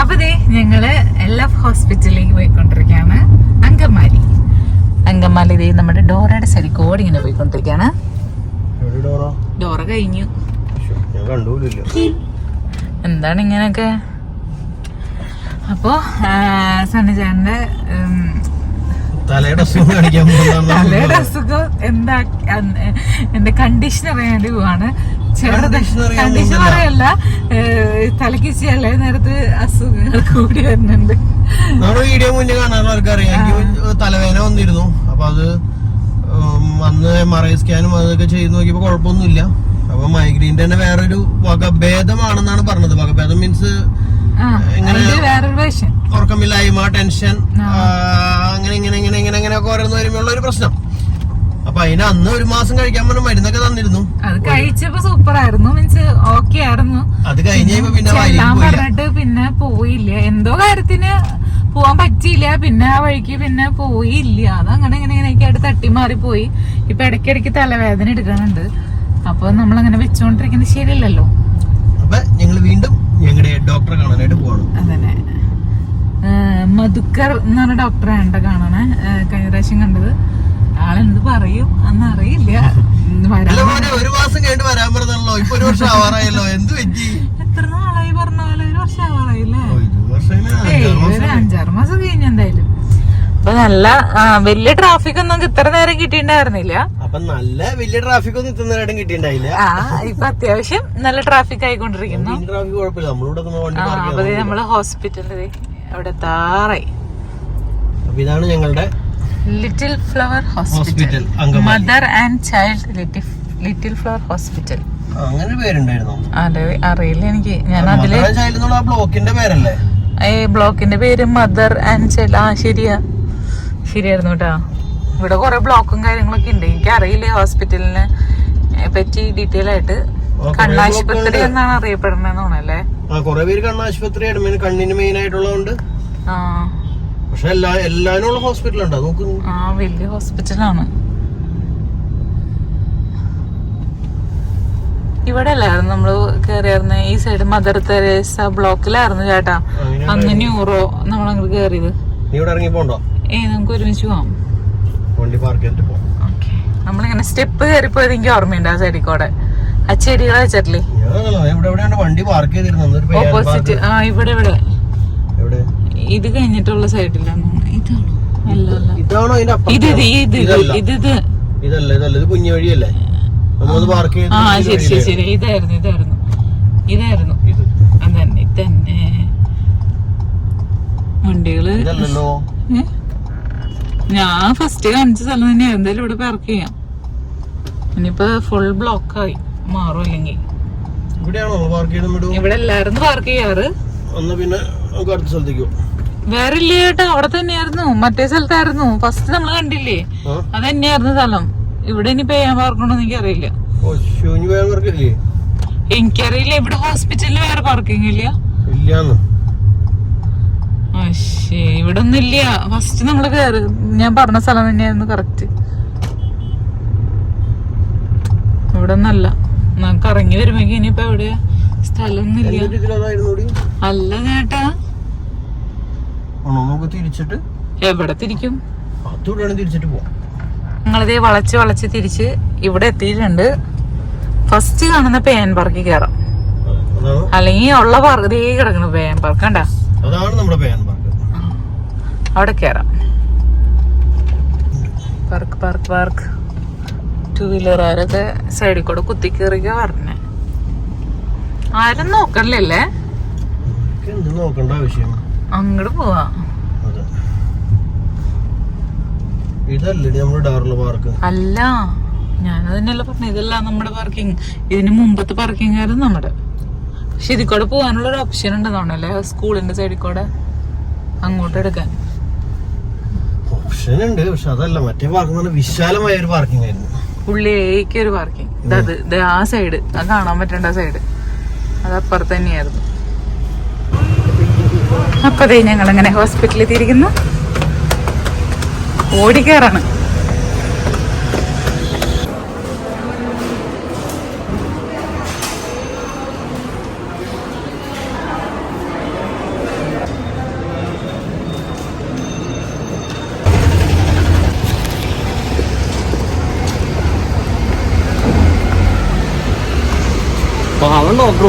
അപ്പൊ ദേ ഞങ്ങൾ എല്ലാ ഹോസ്പിറ്റലിലേക്ക് പോയിക്കൊണ്ടിരിക്കുകയാണ്. അങ്കമാലി. അങ്കമാലി ദേ നമ്മുടെ ഡോറയുടെ സരിക്കോട് ഇങ്ങനെ പോയിക്കൊണ്ടിരിക്കുകയാണ്. എവിടെ ഡോറ കഴിഞ്ഞു. എന്താണ് ഇങ്ങനെയൊക്കെ അപ്പോ സണ്ണിചാന്റെ തലയുടെ അസുഖം അസുഖം എന്താ എന്റെ കണ്ടീഷൻ അറിയാൻ വേണ്ടി പോവാണ്. കണ്ടീഷൻ. പറയല്ല. ഏഹ്, തലയ്ക്ക് ചില നേരത്ത് കൂടി വരുന്നുണ്ട്. നമ്മുടെ വീഡിയോ മുന്നേ കാണാനുള്ള അറിയാം എനിക്ക് തലവേദന വന്നിരുന്നു. അപ്പൊ അത് അന്ന് എം ആർ ഐ സ്കാനും അതൊക്കെ ചെയ്ത് നോക്കിയപ്പോ കുഴപ്പമൊന്നുമില്ല. അപ്പൊ മൈഗ്രീന്റെ തന്നെ വേറൊരു വകഭേദമാണെന്നാണ് പറഞ്ഞത്. വകഭേദം മീൻസ് വേഷൻ ഉറക്കമില്ലായ്മ ടെൻഷൻ അങ്ങനെ ഇങ്ങനെ ഇങ്ങനെ ഇങ്ങനെ ഇങ്ങനെ ഒക്കെ ഓരോന്ന് വരുമ്പോഴുള്ള ഒരു പ്രശ്നം. അപ്പൊ അതിന് അന്ന് ഒരു മാസം കഴിക്കാൻ പറഞ്ഞ മരുന്നൊക്കെ തന്നിരുന്നു. അത് കഴിച്ചപ്പോ സൂപ്പർ ആയിരുന്നു മീൻസ് ഓക്കെ ആയിരുന്നു. അത് കഴിഞ്ഞപ്പോ പിന്നെ പറഞ്ഞിട്ട് പിന്നെ പോയില്ല. എന്തോ കാര്യത്തിന് പോവാൻ പറ്റിയില്ല. പിന്നെ ആ വഴിക്ക് പിന്നെ പോയില്ല. അത് അങ്ങനെ ഇങ്ങനെ ഇങ്ങനെയൊക്കെ ആയിട്ട് തട്ടി മാറി പോയി ഇപ്പൊ ഇടയ്ക്കിടയ്ക്ക് തലവേദന എടുക്കാനുണ്ട്. അപ്പൊ നമ്മൾ അങ്ങനെ വെച്ചോണ്ടിരിക്കുന്നത് ശരിയല്ലല്ലോ. അപ്പൊ ഞങ്ങൾ വീണ്ടും ഞങ്ങളുടെ ഡോക്ടറെ കാണാനായിട്ട് പോകണം അതന്നെ. മധുക്കർ എന്ന് പറഞ്ഞ ഡോക്ടറെ ട്ടോ കാണണേ. കഴിഞ്ഞ പ്രാവശ്യം കണ്ടത്. ആളെന്ത് പറയും അന്ന് അറിയില്ല വരാൻ അല്ല മോനെ ഒരു മാസം കഴിഞ്ഞിട്ട് വരാൻ പറഞ്ഞല്ലോ ഇപ്പൊ ഒരു വർഷം ആവാറായല്ലോ. എന്ത് പറ്റി? എത്ര നാളായി പറഞ്ഞ പോലെ ഒരു വർഷം ആവാറായില്ലേ? ഒരു അഞ്ചാറ് മാസം കഴിഞ്ഞ. എന്തായാലും. അപ്പൊ നല്ല വലിയ ട്രാഫിക് ഒന്നും ഇത്ര നേരം കിട്ടിയിട്ടുണ്ടായിരുന്നില്ല. അപ്പൊ നല്ല വലിയ ട്രാഫിക് ഒന്നും ഇത്ര കിട്ടിയിട്ടുണ്ടായില്ല. ആ ഇപ്പൊ അത്യാവശ്യം നല്ല ട്രാഫിക് ആയിക്കൊണ്ടിരിക്കുന്നു. ട്രാഫിക് കുഴപ്പമില്ല. നമ്മളിവിടെ നമ്മൾ ഹോസ്പിറ്റലിൽ അവിടെ താറായി. അപ്പൊ ഇതാണ് ഞങ്ങളുടെ Little Flower Hospital Mother and Child Little Flower Hospital അങ്ങനെ പേരുണ്ടായിരുന്നു. അതെ അറിയില്ല എനിക്ക്. ഞാൻ അതിൽ ബ്ലോക്കിന്റെ പേരല്ലേ? ബ്ലോക്കിന്റെ പേര് മദർ ആൻഡ് ചൈൽഡ് ആ ശരിയാ. ശരിയായിരുന്നു കേട്ടോ. ഇവിടെ കുറെ ബ്ലോക്കും കാര്യങ്ങളൊക്കെ ഉണ്ട്. എനിക്ക് അറിയില്ല ഹോസ്പിറ്റലിനെ പറ്റി ഡീറ്റെയിൽ ആയിട്ട്. കണ്ണാശുപത്രി എന്നാണ് അറിയപ്പെടുന്നത് തോന്നല്ലേ ആ കുറെ പേര് കണ്ണാശുപത്രിയാണ് മെയിൻ കണ്ണിന് മെയിൻ ആയിട്ടുള്ളതുകൊണ്ട് പക്ഷെ എല്ലാ ഹോസ്പിറ്റൽ ഉണ്ടോ. നോക്ക് ആ വലിയ ഹോസ്പിറ്റലാണ് ഇവിടെ അല്ലായിരുന്നു നമ്മൾ കേറിയായിരുന്നു ഈ സൈഡ് മദർ തെരേസ ബ്ലോക്കിലായിരുന്നു ചേട്ടാ. അന്ന് ന്യൂറോ നമ്മൾ അങ്ങോട്ട് കേറിയത്. ഏ നമുക്ക് ഒരുമിച്ച് പോവാം. നമ്മളിങ്ങനെ സ്റ്റെപ്പ് കയറിപ്പോയത് എനിക്ക് ഓർമ്മയുണ്ട് ആ സൈഡിൽ കൂടെ. ആ ചെടികളെ വെച്ചിട്ടില്ലേ? ഓപ്പോസിറ്റ് ആ ഇവിടെ ഇവിടെ. ഇത് കഴിഞ്ഞിട്ടുള്ള സൈഡിലാണ്. ഇതാണോ? അല്ല ഇതാണോ ഇത് ഇത് ഇത് ഇതല്ല. ഇത് ഇത്. ഇതല്ല ഇതല്ല. ഇത് കുഞ്ഞു വഴിയല്ലേ? നമ്മളത് പാർക്ക് ആ ശരി ശരി ശരി. ഇതായിരുന്നു ഇതായിരുന്നു. ഇതായിരുന്നു. ഇത്. അതന്നെ ഇതന്നെ. തന്നെ വണ്ടികൾ. ഇതല്ലല്ലോ. ഞാൻ ഫസ്റ്റ് കാണിച്ച സ്ഥലം തന്നെ എന്തായാലും ഇവിടെ പാർക്ക് ചെയ്യാം. ഇനിയിപ്പോ ഫുൾ ബ്ലോക്കായി മാറും അല്ലെങ്കിൽ ഇവിടെയാണോ? പാർക്ക് ചെയ്യുന്നത് ഇവിടെ എല്ലാരും പാർക്ക് ചെയ്യാറ്. ഒന്ന് പിന്നെ നമുക്ക് അടുത്ത സ്ഥലത്തേക്ക് പോകും വേറെ ഇല്ല ചേട്ടാ അവിടെ തന്നെയായിരുന്നു. മറ്റേ സ്ഥലത്തായിരുന്നു. ഫസ്റ്റ് നമ്മൾ കണ്ടില്ലേ? അത് തന്നെയായിരുന്നു സ്ഥലം. ഇവിടെ ഇനി പെയ്യാൻ പാർക്കണോന്ന് എനിക്കറിയില്ല. അറിയില്ല എനിക്കറിയില്ല. ഇവിടെ ഹോസ്പിറ്റലിൽ വേറെ പാർക്കിംഗ് ഇല്ല. പക്ഷേ ഇവിടെ ഒന്നും ഇല്ല. ഫസ്റ്റ് നമ്മൾ കേറി. ഞാൻ പറഞ്ഞ സ്ഥലം തന്നെയായിരുന്നു കറക്റ്റ് ഇവിടെ ഒന്നല്ല നമുക്ക് ഇറങ്ങി വരുമ്പോ ഇനിയിപ്പോ എവിടെയാ? സ്ഥലമൊന്നും ഇല്ല. എന്റെ ഇതിലതായിരുന്നു കൂടി അല്ല ചേട്ടാ. ആണോ നമുക്ക് തിരിച്ചിട്ട്? എവിടെ തിരിക്കും? അതുകൂടെയാണ് തിരിച്ചിട്ട് പോവാം. ഞങ്ങളിതേ വളച്ച് വളച്ച് തിരിച്ച് ഇവിടെ എത്തിയിട്ടുണ്ട്. ഫസ്റ്റ് കാണുന്ന പേൻ പാർക്കിൽ കയറാം അല്ലെങ്കിൽ ഉള്ള പാർക്ക് ഇതേ കിടക്കുന്നു പേൻ പാർക്ക് കണ്ട? അതാണ് നമ്മുടെ പേൻ പാർക്ക് അവിടെ കയറാം പാർക്ക് പാർക്ക് പാർക്ക് ടൂ വീലറുകാരൊക്കെ സൈഡിൽ കൂടെ കുത്തി കയറിയൊക്കെ പറഞ്ഞേ. ആരും നോക്കണില്ലല്ലേ? നോക്കണ്ട ആവശ്യം. അങ്ങോട്ട് പോവാ. ഇതല്ലേ നമ്മുടെ ഡാറുള്ള പാർക്ക്. അല്ല ഞാനത് തന്നെയല്ല പറഞ്ഞു ഇതല്ല നമ്മുടെ പാർക്കിംഗ് ഇതിന് മുമ്പത്തെ പാർക്കിംഗ് ആയിരുന്നു നമ്മുടെ. പക്ഷെ ഇതിൽ കൂടെ പോകാനുള്ള ഒരു ഓപ്ഷൻ ഉണ്ട് ഉണ്ടെന്നാണല്ലേ സ്കൂളിന്റെ സൈഡിൽ കൂടെ അങ്ങോട്ട് എടുക്കാൻ. ഓപ്ഷൻ ഉണ്ട് പക്ഷെ അതല്ല മറ്റേ പാർക്ക് വിശാലമായ ഒരു പാർക്കിംഗ് ആയിരുന്നു. ഉള്ളിലേക്ക് ഒരു പാർക്കിംഗ് ഇത് ആ സൈഡ് അത് കാണാൻ പറ്റേണ്ട സൈഡ് അത് അപ്പുറത്ത് തന്നെയായിരുന്നു. അപ്പോഴേ ഞങ്ങൾ അങ്ങനെ ഹോസ്പിറ്റലിൽ തിരിക്കുന്നു ഓടിക്കാറാണ്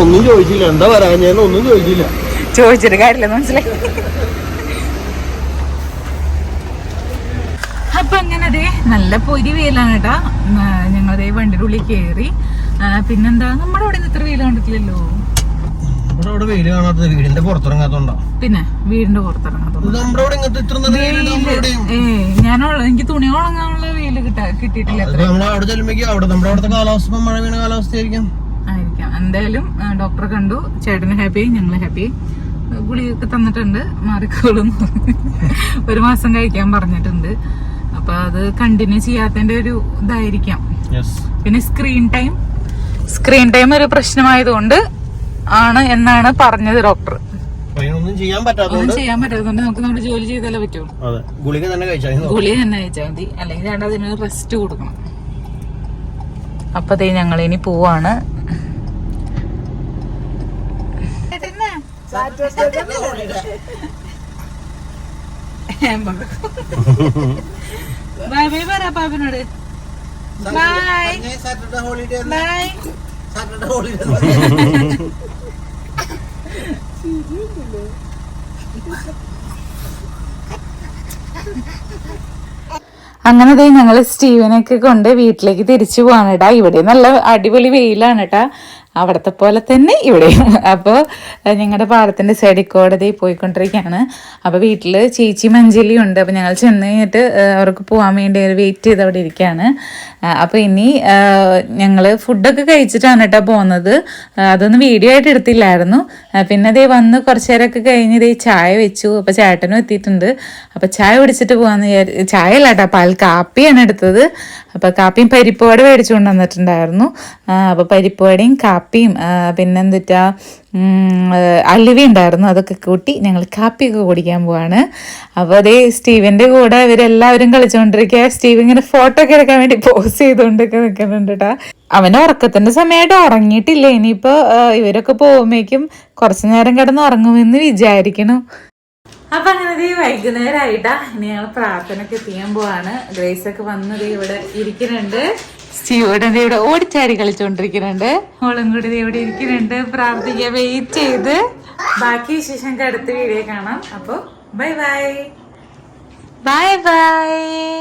ഒന്നും ചോദിച്ചില്ല. എന്താ പറയാ ഞാൻ ഒന്നും ചോദിച്ചില്ല. ചോദിച്ചിട്ട് കാര്യമില്ല മനസ്സിലായി. അപ്പൊ അങ്ങനെ ദേ നല്ല പൊരി വെയിലാണ് കേട്ടാ ഞങ്ങളതേ വണ്ടിയുടെ ഉള്ളിൽ കയറി പിന്നെന്താ? നമ്മുടെ അവിടെ ഇത്ര വെയിൽ കണ്ടിട്ടില്ലല്ലോ. വീടിന്റെ പുറത്തിറങ്ങാത്തോണ്ടാ. പിന്നെ വീടിന്റെ പുറത്തിറങ്ങാത്തോണ്ട്. ഉള്ള- എനിക്ക് തുണി ഉണങ്ങാനുള്ള വെയിൽ കിട്ടാ കിട്ടിയിട്ടില്ല അത് അവിടെ ചെല്ലുമ്പോ അവിടെ നമ്മുടെ അവിടുത്തെ കാലാവസ്ഥ മഴ വീണ കാലാവസ്ഥ ആയിരിക്കാം. എന്തായാലും ആ, ഡോക്ടറെ കണ്ടു. ചേട്ടന് ഹാപ്പി ഞങ്ങൾ ഹാപ്പി ഗുളിയൊക്കെ തന്നിട്ടുണ്ട് മാറിക്കോളും ഒരു മാസം കഴിക്കാൻ പറഞ്ഞിട്ടുണ്ട്. അപ്പൊ അത് കണ്ടിന്യൂ ചെയ്യാത്തതിന്റെ ഒരു ഇതായിരിക്കാം പിന്നെ സ്ക്രീൻ ടൈം സ്ക്രീൻ ടൈം ഒരു പ്രശ്നമായതുകൊണ്ട് ആണ് എന്നാണ് പറഞ്ഞത് ഡോക്ടർ ഒന്നും ചെയ്യാൻ പറ്റാത്തതുകൊണ്ട് ചെയ്യാൻ പറ്റാത്തതുകൊണ്ട് നമുക്ക് നമ്മുടെ ജോലി ചെയ്താലേ പറ്റുള്ളൂ അതെ. ഗുളിക തന്നെ കഴിച്ചാൽ മതി. ഗുളിക തന്നെ കഴിച്ചാൽ മതി. അല്ലെങ്കിൽ വേണ്ട അതിന് റെസ്റ്റ് കൊടുക്കണം. ഞങ്ങൾ ഇനി പോവാണ്. ബൈ ബൈ പറ പാപ്പിനോട് ബൈ ബൈ അങ്ങനെ ദേ ഞങ്ങൾ സ്റ്റീവനൊക്കെ കൊണ്ട് വീട്ടിലേക്ക് തിരിച്ചു പോവാണ് കേട്ടാ ഇവിടെ നല്ല അടിപൊളി വെയിലാണ് കേട്ടാ അവിടത്തെ പോലെ തന്നെ ഇവിടെയും. അപ്പോൾ ഞങ്ങളുടെ പാടത്തിന്റെ സൈഡിൽ കോടതി പോയിക്കൊണ്ടിരിക്കുകയാണ് അപ്പോൾ വീട്ടിൽ ചേച്ചി മഞ്ചലി ഉണ്ട് അപ്പോൾ ഞങ്ങൾ ചെന്ന് കഴിഞ്ഞിട്ട് അവർക്ക് പോകാൻ വേണ്ടി വെയിറ്റ് ചെയ്ത് അവിടെ ഇരിക്കുകയാണ് അപ്പോൾ ഇനി ഞങ്ങൾ ഫുഡൊക്കെ കഴിച്ചിട്ടാണ് കേട്ടോ പോകുന്നത് അതൊന്നും വീഡിയോ ആയിട്ട് എടുത്തില്ലായിരുന്നു. പിന്നെ ദേ വന്ന് കുറച്ച് നേരമൊക്കെ കഴിഞ്ഞ് ദേ ചായ വെച്ചു. അപ്പോൾ ചേട്ടനും എത്തിയിട്ടുണ്ട്. അപ്പോൾ ചായ കുടിച്ചിട്ട് പോകാമെന്ന് വിചാരി ചായ അല്ല കേട്ടോ പാൽ കാപ്പിയാണ് എടുത്തത്. അപ്പോൾ കാപ്പിയും പരിപ്പുവട മേടിച്ചു കൊണ്ടുവന്നിട്ടുണ്ടായിരുന്നു. അപ്പോൾ പരിപ്പുവടയും കാപ്പിയും പിന്നെന്തിട്ടാ അലുവ ഉണ്ടായിരുന്നു. അതൊക്കെ കൂട്ടി ഞങ്ങൾ കാപ്പിയൊക്കെ കുടിക്കാൻ പോവാണ്. അപ്പോൾ അതേ സ്റ്റീവിന്റെ കൂടെ ഇവരെല്ലാവരും കളിച്ചുകൊണ്ടിരിക്കുക. സ്റ്റീവ് ഇങ്ങനെ ഫോട്ടോ ഒക്കെ എടുക്കാൻ വേണ്ടി പോസ് ചെയ്തുകൊണ്ടൊക്കെ നിൽക്കുന്നുണ്ട് കേട്ടാ അവന് ഉറക്കത്തിന്റെ സമയമായിട്ട് ഉറങ്ങിയിട്ടില്ല. ഇനിയിപ്പോൾ ഇവരൊക്കെ പോകുമ്പോഴേക്കും കുറച്ച് നേരം കിടന്ന് ഉറങ്ങുമെന്ന് വിചാരിക്കണം. അപ്പൊ അങ്ങനെ ദേ വൈകുന്നേരമായിട്ടാ ഇനി ഞങ്ങൾ പ്രാർത്ഥനയ്ക്ക് എത്തിയാൻ പോവാണ്. ഗ്രേസ് ഒക്കെ വന്നത് ഇവിടെ ഇരിക്കുന്നുണ്ട്. സ്റ്റീവോടെ ദേ ഇവിടെ ഓടിച്ചാടി കളിച്ചോണ്ടിരിക്കുന്നുണ്ട്. ഓളും കൂടി ഇവിടെ ഇരിക്കുന്നുണ്ട്. പ്രാർത്ഥിക്കാൻ വെയിറ്റ് ചെയ്ത്. ബാക്കി വിശേഷം അടുത്ത വീഡിയോ കാണാം. അപ്പൊ ബൈ ബൈ. Bye bye.